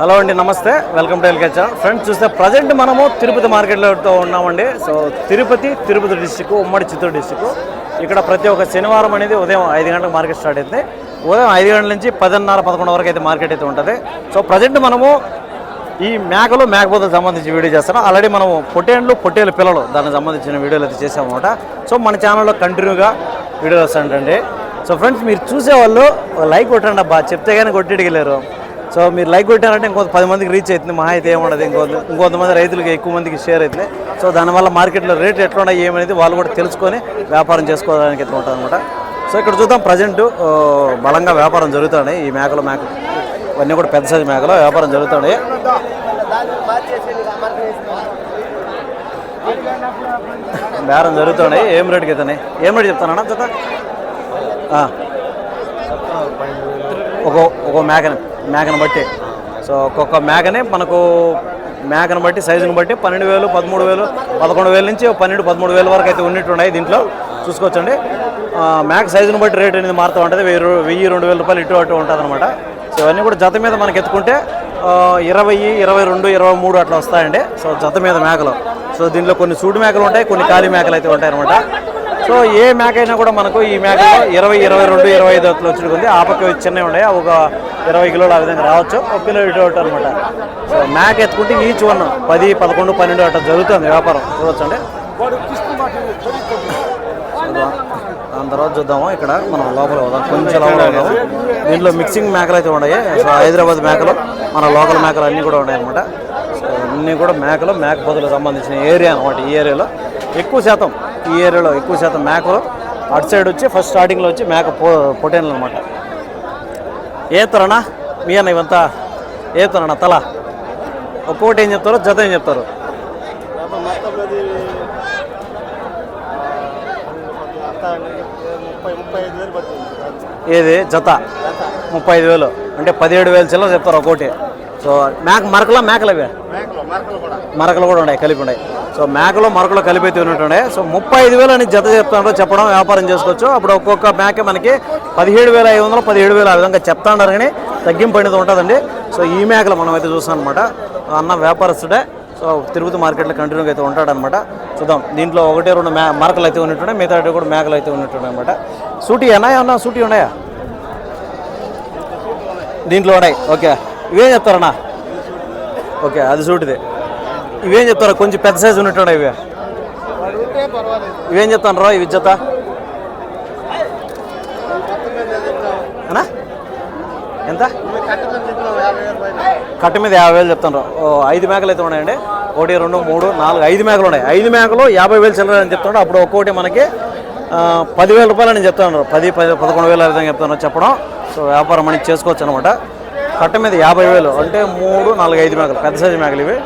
Hello అండి నమస్తే. Welcome to L K friends చూస్తే ప్రజెంట్ మనము తిరుపతి మార్కెట్లో ఉన్నామండి. సో తిరుపతి తిరుపతి డిస్టిక్ ఉమ్మడి చిత్తూరు డిస్టిక్ ఇక్కడ ప్రతి ఒక్క శనివారం అనేది ఉదయం ఐదు గంటలకు మార్కెట్ స్టార్ట్ అవుతుంది ఉదయం ఐదు గంటల నుంచి పదిన్నర పదకొండు వరకు అయితే మార్కెట్ అయితే ఉంటుంది. సో ప్రజెంట్ మనము ఈ మేకలు మేకపోతలకు సంబంధించి వీడియో చేస్తున్నాం. ఆల్రెడీ మనం పొట్టేళ్ళు పొట్టేళ్ళ పిల్లలు దానికి సంబంధించిన వీడియోలు అయితే చేసామన్నమాట సో మన ఛానల్లో కంటిన్యూగా వీడియోలు వస్తుంటండి సో ఫ్రెండ్స్ మీరు చూసేవాళ్ళు లైక్ కొట్టండి అబ్బా. చెప్తే కానీ కొట్టేటికెళ్ళారు సో మీరు లైక్ కొట్టారంటే ఇంకొంత పది మందికి రీచ్ అవుతుంది. మహా అయితే ఏముండదు. ఇంకొంత ఇంకొంతమంది రైతులకి ఎక్కువ మందికి షేర్ అవుతుంది. సో దానివల్ల మార్కెట్లో రేట్ ఎట్లా ఉన్నాయి ఏమనేది వాళ్ళు కూడా తెలుసుకొని వ్యాపారం చేసుకోవడానికి అయితే ఉంటుంది అనమాట సో ఇక్కడ చూద్దాం ప్రజెంట్ బలంగా వ్యాపారం జరుగుతున్నాయి. ఈ మేకలు మేక ఇవన్నీ కూడా పెద్ద సైజు మేకలు వ్యాపారం జరుగుతున్నాయి. బేరం జరుగుతున్నాయి. ఏం రేటుకి అవుతున్నాయి ఏం రేటు చెప్తానన్నా జత? ఒక్కో ఒక మేకని మేకను బట్టి. సో ఒక్కొక్క మేకని మనకు మేకను బట్టి సైజుని బట్టి పన్నెండు వేలు పదమూడు వేలు పదకొండు వేల నుంచి పన్నెండు పదమూడు వేల వరకు అయితే ఉన్నట్టున్నాయి దీంట్లో. చూసుకోవచ్చండి. మేక సైజుని బట్టి రేట్ అనేది మారుతూ ఉంటుంది. వెయ్యి వెయ్యి రెండు వేల రూపాయలు ఇటు అటు ఉంటుంది అనమాట సో ఇవన్నీ కూడా జత మీద మనకి ఎత్తుకుంటే ఇరవై ఇరవై రెండు ఇరవై మూడు అట్లా వస్తాయండి. సో జత మీద మేకలు సో దీంట్లో కొన్ని సూడి మేకలు ఉంటాయి కొన్ని ఖాళీ మేకలు అయితే ఉంటాయి అనమాట సో ఏ మేక అయినా కూడా మనకు ఈ మేకలో ఇరవై ఇరవై రెండు ఇరవై ఐదు అట్లా వచ్చి ఆ పక్క చిన్నవి ఉన్నాయి. ఒక ఇరవై కిలోలు ఆ విధంగా రావచ్చు. ఒక కిలో ఇటు అటు అనమాట సో మేక ఎత్తుకుంటే ఈచ్ వన్ పది పదకొండు పన్నెండు అట్లా జరుగుతుంది వ్యాపారం. చూడొచ్చండి. దాని తర్వాత చూద్దాము. ఇక్కడ మనం లోపల పోదాం కొంచెం లోపల పోదాము దీంట్లో మిక్సింగ్ మేకలు అయితే ఉన్నాయి. సో హైదరాబాద్ మేకలు మన లోకల్ మేకలు అన్నీ కూడా ఉన్నాయి అనమాట సో అన్నీ కూడా మేకలు మేక పొదలకు సంబంధించిన ఏరియా అనమాట ఈ ఏరియాలో. ఎక్కువ శాతం ఈ ఏరియాలో ఎక్కువ శాతం మేకలు అటు సైడ్ వచ్చి ఫస్ట్ స్టార్టింగ్లో వచ్చి మేక పో పొటేన్లు అనమాట ఏ మీ అన్న ఇవంతా. ఏ తరనా? తల. ఒక్కొక్కటి ఏం చెప్తారో జత ఏం చెప్తారు. ఏది? జత. ముప్పై ఐదు వేలు. అంటే పదిహేడు వేలు చిల్లర చెప్తారు ఒక్కోటి సో మేక మరకలా మేకలు అవి మరకలు కూడా. ఉన్నాయి కలిపి ఉన్నాయి. సో మేకలు మరకలు కలిపి అయితే ఉన్నట్టుండే సో ముప్పై ఐదు వేలు అని జత చెప్తాడో చెప్పడం వ్యాపారం చేసుకోవచ్చు. అప్పుడు ఒక్కొక్క మేక మనకి పదిహేడు వేల ఐదు వందలు పదిహేడు వేలు ఆ విధంగా చెప్తాడారు కానీ తగ్గింపు అనేది ఉంటుందండి. సో ఈ మేకలు మనం అయితే చూస్తాం అనమాట అన్న వ్యాపారస్తుడే సో తిరుగుతూ మార్కెట్లో కంటిన్యూగా అయితే ఉంటాడనమాట చూద్దాం దీంట్లో ఒకటి రెండు మే మరకలు అయితే ఉన్నట్టున్నాయి. మిగతా కూడా మేకలు అయితే ఉన్నట్టున్నాయి అనమాట సూటీ ఉన్నాయా అన్న సూటీ ఉన్నాయా? దీంట్లో ఉన్నాయి ఓకే. ఇవేం చెప్తారన్నా? ఓకే అది సూటిదే. ఇవేం చెప్తారా? కొంచెం పెద్ద సైజు ఉన్నట్టు ఇవి. ఇవేం చెప్తాను రా ఇవి జత ఎంత? కట్ట మీద యాభై వేలు చెప్తాను రా. ఓ ఐదు మేకలు అయితే ఉన్నాయండి. ఒకటి రెండు మూడు నాలుగు ఐదు మేకలు ఉన్నాయి. ఐదు మేకలు యాభై వేలు చిల్లరని అని అప్పుడు ఒక్కొక్కటి మనకి పదివేల రూపాయలు అని చెప్తాను పది పది పదకొండు వేలు ఆ విధంగా చెప్తాను చెప్పడం. సో వ్యాపారం మనకి చేసుకోవచ్చు అనమాట కట్ట మీద యాభై వేలు అంటే మూడు నాలుగు ఐదు మేకలు పెద్ద సైజు మేకలు ఇవి.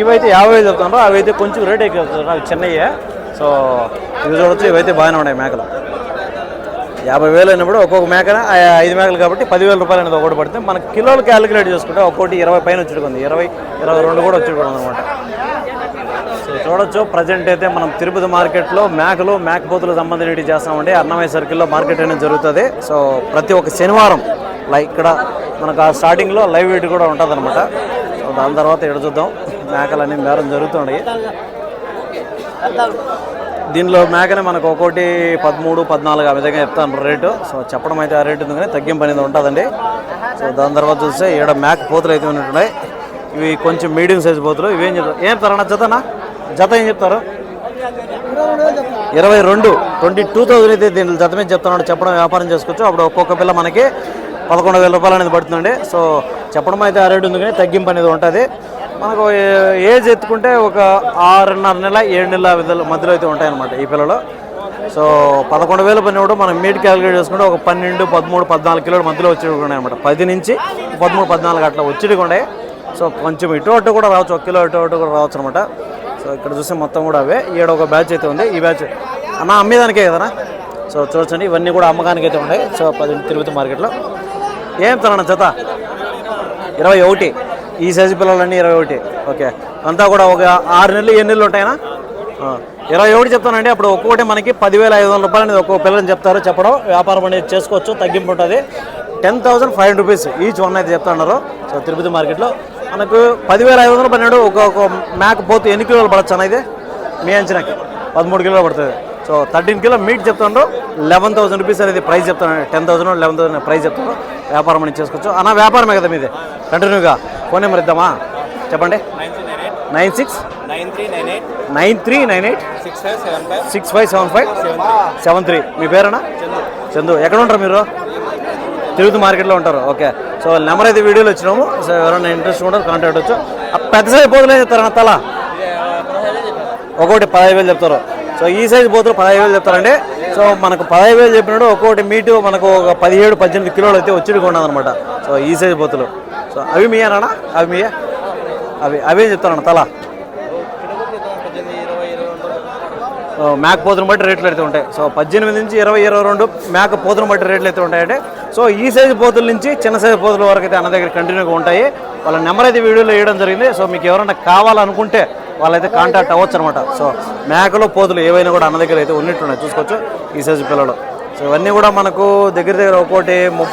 ఇవైతే యాభై వేలు చెప్తున్నారు. అవి అయితే కొంచెం రేట్ ఎక్కువ అవి చిన్నయ్యే. సో ఇవి చూడొచ్చు ఇవైతే బాగానే ఉన్నాయి మేకలు. యాభై వేలు అయినప్పుడు ఒక్కొక్క మేకన ఐదు మేకలు కాబట్టి పదివేల రూపాయలు అనేది ఒకటి పడితే మనకి కిలోలు క్యాలిక్యులేట్ చేసుకుంటే ఒక్కోటి ఇరవై పైన వచ్చుకుంది ఇరవై ఇరవై రెండు కూడా వచ్చుకుంది అనమాట సో చూడొచ్చు. ప్రజెంట్ అయితే మనం తిరుపతి మార్కెట్లో మేకలు మేకపోతులకు సంబంధించి చేస్తామండి. అన్నమయ్య సర్కిల్లో మార్కెట్ అనేది జరుగుతుంది. సో ప్రతి ఒక్క శనివారం లైక్ ఇక్కడ మనకు ఆ స్టార్టింగ్లో లైవ్ వెయిట్ కూడా ఉంటుంది అనమాట దాని తర్వాత ఇక్కడ చూద్దాం. మేకలన్నీ మేరం జరుగుతున్నాయి. దీనిలో మేకనే మనకు ఒక్కోటి పదమూడు పద్నాలుగు ఆ విధంగా చెప్తాను రేటు. సో చెప్పడం అయితే ఆ రేటు ఉంది కానీ తగ్గింపు అనేది ఉంటుందండి. సో దాని తర్వాత చూస్తే ఈడ మేక పోతులు అయితే ఉన్నట్టున్నాయి. ఇవి కొంచెం మీడియం సైజ్ పోతులు. ఇవేం చెప్తారు? ఏం చెప్తారన్నా జతనా జత ఏం చెప్తారు? ఇరవై రెండు. ట్వంటీ టూ థౌసండ్ అయితే దీంట్లో జత మీద చెప్తున్నాడు. చెప్పడం వ్యాపారం చేసుకోవచ్చు. అప్పుడు ఒక్కొక్క పిల్ల మనకి పదకొండు వేల రూపాయలు అనేది పడుతుందండి. సో చెప్పడం అయితే ఆ రేటు ఉంది కానీ తగ్గింపు అనేది ఉంటుంది. మనకు ఏ- ఏజ్ ఎత్తుకుంటే ఒక ఆరున్నర నెల ఏడు నెలల మధ్యలో అయితే ఉంటాయన్నమాట ఈ పిల్లలు. సో పదకొండు వేలు కూడా మనం మీట్ క్యాలిక్యులేట్ చేసుకుంటే ఒక పన్నెండు పదమూడు పద్నాలుగు కిలోల మధ్యలో వచ్చి ఉన్నాయి అనమాట పది నుంచి పదమూడు పద్నాలుగు అట్లా వచ్చి ఉన్నాయి. సో కొంచెం ఇటు అటు కూడా రావచ్చు ఒక కిలో ఇటు అటు కూడా రావచ్చు అనమాట సో ఇక్కడ చూస్తే మొత్తం కూడా అవే. ఈడ ఒక బ్యాచ్ అయితే ఉంది. ఈ బ్యాచ్ అన్న అమ్మేదానికే కదనా సో చూడండి ఇవన్నీ కూడా అమ్మకానికి అయితే ఉన్నాయి. సో పది తిరుపతి మార్కెట్లో. ఏం తన జత? ఇరవై ఒకటి. ఈ సైజు పిల్లలన్నీ ఇరవై ఒకటి. ఓకే. అంతా కూడా ఒక ఆరు నెలలు ఎన్ని నెలలు ఉంటాయనా? ఇరవై ఒకటి చెప్తానండి. అప్పుడు ఒక్కొక్కటి మనకి పదివేల ఐదు వందల రూపాయలు అనేది ఒక్కొక్క పిల్లలని చెప్తారు చెప్పడం వ్యాపారం అనేది చేసుకోవచ్చు తగ్గింపు ఉంటుంది. Ten thousand five hundred rupees each one అయితే చెప్తున్నారు. సో సో తిరుపతి మార్కెట్లో మనకు పదివేల ఐదు వందలు పన్నెండు ఒక్కొక్క మ్యాక్ మేక పోతు ఎన్ని కిలోలు పడచ్చు అన్న ఇది? మీ అంచనాకి. పదమూడు కిలోలు పడుతుంది. సో థర్టీన్ కిలో మీట్ చెప్తాను. లెవెన్ థౌసండ్ రూపీస్ అనేది ప్రైస్ చెప్తాను. Ten thousand eleven thousand price చెప్తాను. వ్యాపారం అని చేసుకోవచ్చు. అన్న వ్యాపారమే కదా మీది? కంటిన్యూగా. ఫోన్ నెంబర్ ఇద్దామా? చెప్పండి. Nine six nine three nine eight six five seven five six five seven five seven three. మీ పేరేనా? చందు. ఎక్కడ ఉంటారు మీరు? తిరుగుతూ మార్కెట్లో ఉంటారు. ఓకే. సో నెంబర్ అయితే వీడియోలో వచ్చినాము సో ఎవరైనా ఇంట్రెస్ట్ ఉంటారు కాంటాక్ట్ వచ్చు ఆ పెద్ద సైజ్ పోతులే చెప్తారన్న తల? ఒకటి పదహైదు వేలు చెప్తారు. సో ఈ సైజ్ పోతులు పదహైదు వేలు చెప్తారండి. సో మనకు పదహైదు వేలు చెప్పినప్పుడు ఒక్కొక్కటి మీటు మనకు ఒక పదిహేడు పద్దెనిమిది కిలోలు అయితే వచ్చి ఉన్నది అనమాట సో ఈ సైజ్ పోతులు సో అవి మీయేనా అవి మీయే? అవి అవే చెప్తారన్న తల. మేక పోతును బట్టి రేట్లు అయితే ఉంటాయి. సో పద్దెనిమిది నుంచి ఇరవై ఇరవై రెండు మేక పోతును బట్టి రేట్లు అయితే ఉంటాయంటే సో ఈ సైజు పోతుల నుంచి చిన్న సైజు పోతుల వరకు అయితే అన్న దగ్గర కంటిన్యూగా ఉంటాయి. వాళ్ళ నెంబర్ అయితే వీడియోలో వేయడం జరిగింది. సో మీకు ఎవరైనా కావాలనుకుంటే వాళ్ళైతే కాంటాక్ట్ అవ్వచ్చు అనమాట. సో మేకలు పోతులు ఏవైనా కూడా అన్న దగ్గర అయితే ఉన్నట్టున్నాయి చూసుకోవచ్చు ఈ సైజు పిల్లలు. సో ఇవన్నీ కూడా మనకు దగ్గర దగ్గర ఒక్కోటి ము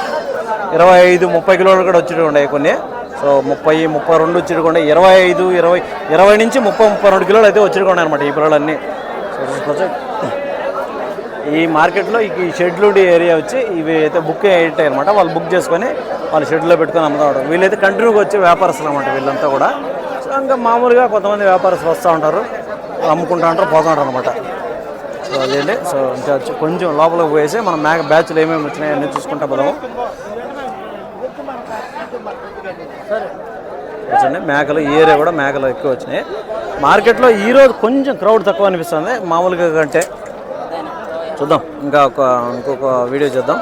ఇరవై ఐదు ముప్పై కిలోలు కూడా వచ్చి ఉన్నాయి కొన్ని. సో ముప్పై ముప్పై రెండు వచ్చి ఇరవై ఐదు ఇరవై ఇరవై నుంచి ముప్పై ముప్పై రెండు కిలోలు అయితే వచ్చి అనమాట ఈ పిల్లలన్నీ. సో చూసుకోవచ్చు. ఈ మార్కెట్లో ఈ షెడ్లు ఏరియా వచ్చి ఇవి అయితే బుక్ అయ్యాయి అనమాట. వాళ్ళు బుక్ చేసుకొని వాళ్ళు షెడ్లో పెట్టుకొని అమ్ముతాడు వీళ్ళైతే కంటిన్యూగా వచ్చే వ్యాపారస్తులు అనమాట వీళ్ళంతా కూడా. ఇంకా మామూలుగా కొంతమంది వ్యాపారస్తులు వస్తూ ఉంటారు అమ్ముకుంటూ ఉంటారు పోతూ ఉంటారు అనమాట సో అదేంటి? సో ఇంకా కొంచెం లోపలికి పోయేసి మనం మేక బ్యాచ్లు ఏమేమి వచ్చినాయి అన్నీ చూసుకుంటా పోదాము. చూడండి మేకలు ఈ ఏరియా కూడా మేకలు ఎక్కువ వచ్చినాయి. మార్కెట్లో ఈరోజు కొంచెం క్రౌడ్ తక్కువ అనిపిస్తుంది. మామూలుగా కంటే. చూద్దాం. ఇంకా ఒక ఇంకొక వీడియో చేద్దాం.